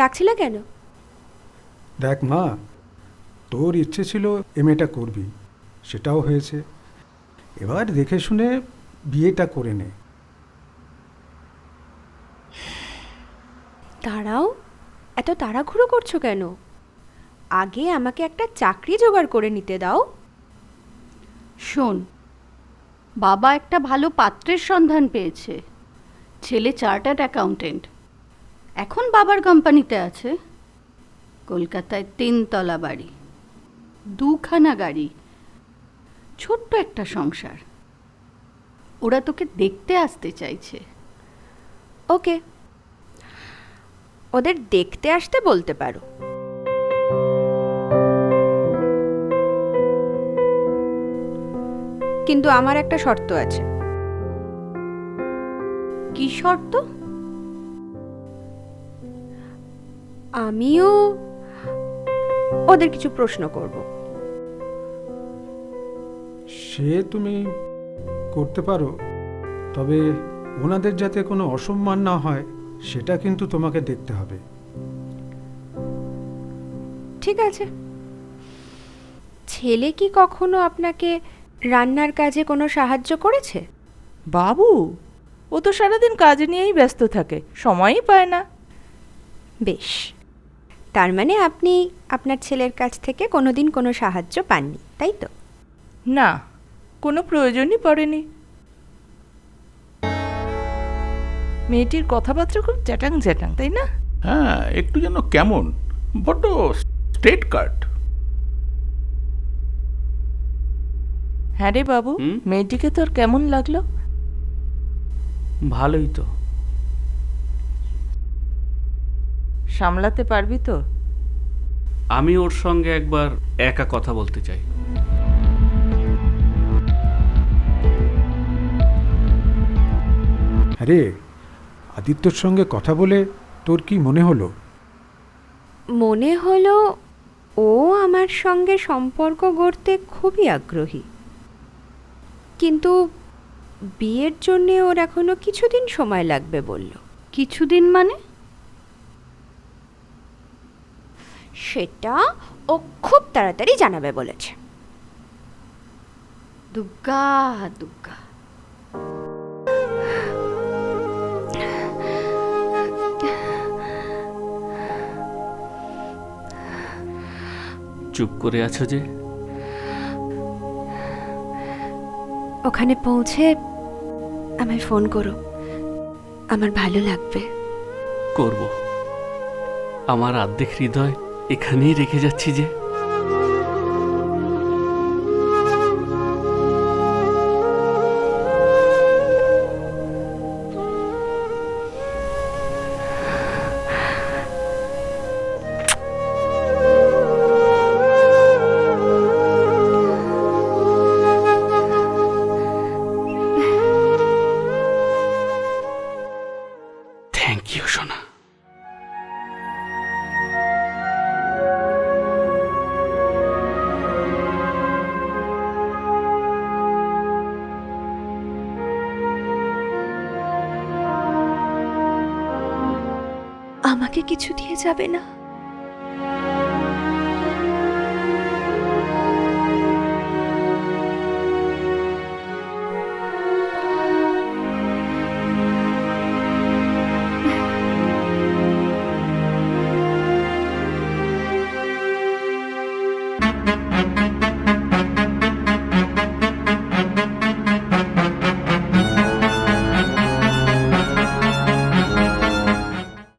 ডাকছিলে কেন? দেখ মা তোর ইচ্ছে ছিল এমএটা করবি সেটাও হয়েছে। এবার দেখে শুনে বিয়েটা করে নে। তারাও এত তাড়াহুড়ো করছ কেন? আগে আমাকে একটা চাকরি জোগাড় করে নিতে দাও। শোন বাবা একটা ভালো পাত্রের সন্ধান পেয়েছে ছেলে চার্টার্ড অ্যাকাউন্টেন্ট। এখন বাবার কোম্পানিতে আছে? কলকাতায় তিনতলা বাড়ি দুখানা গাড়ি ছোট্ট একটা সংসার। ওরা তোকে দেখতে আসতে চাইছে। ওকে। ওদের দেখতে আসতে বলতে পারো। কিন্তু আমার একটা শর্ত আছে। কি শর্ত? আমিও ওদের কিছু প্রশ্ন করব। সে তুমি করতে পারো তবে ওনাদের যাতে কোনো অসম্মান না হয় সেটা কিন্তু তোমাকে দেখতে হবে। ঠিক আছে। ছেলে কি কখনো আপনাকে রান্নার কাজে কোনো সাহায্য করেছে? বাবু ও তো সারাদিন কাজ নিয়েই ব্যস্ত থাকে সময়ই পায় না। বেশ। তার মানে আপনি আপনার ছেলের কাছ থেকে কোনো দিন কোনো সাহায্য পাননি তাই তো? না কোনো প্রয়োজনই পড়েনি। মেয়েটির কথাবার্তা খুব চ্যাটাং চ্যাটাং তাই না? হ্যাঁ একটু যেন কেমন বড্ড স্ট্রেট কাট। হ্যাঁ রে বাবু? মেয়েটিকে তোর কেমন লাগল? ভালোই তো। সামলাতে পারবি তো? আমি ওর সঙ্গে একবার একা কথা বলতে চাই। আরে আদিত্যর সঙ্গে কথা বলে তোর কি মনে হলো? মনে হলো ও আমার সঙ্গে সম্পর্ক গড়তে খুবই আগ্রহী। কিন্তু বিয়ের জন্যে ওর এখনও কিছুদিন সময় লাগবে বলল। কিছুদিন মানে? সেটা ও খুব তাড়াতাড়ি জানাবে বলেছে। দুগ্গা দুগ্গা। চুপ করে আছো যে? ওখানে পৌঁছে আমায় ফোন করো। আমার ভালো লাগবে। করব। আমার আর্ধেক হৃদয় এখানেই রেখে যাচ্ছি যে। থ্যাংক ইউ সোনা। আমাকে কিছু দিয়ে যাবে না।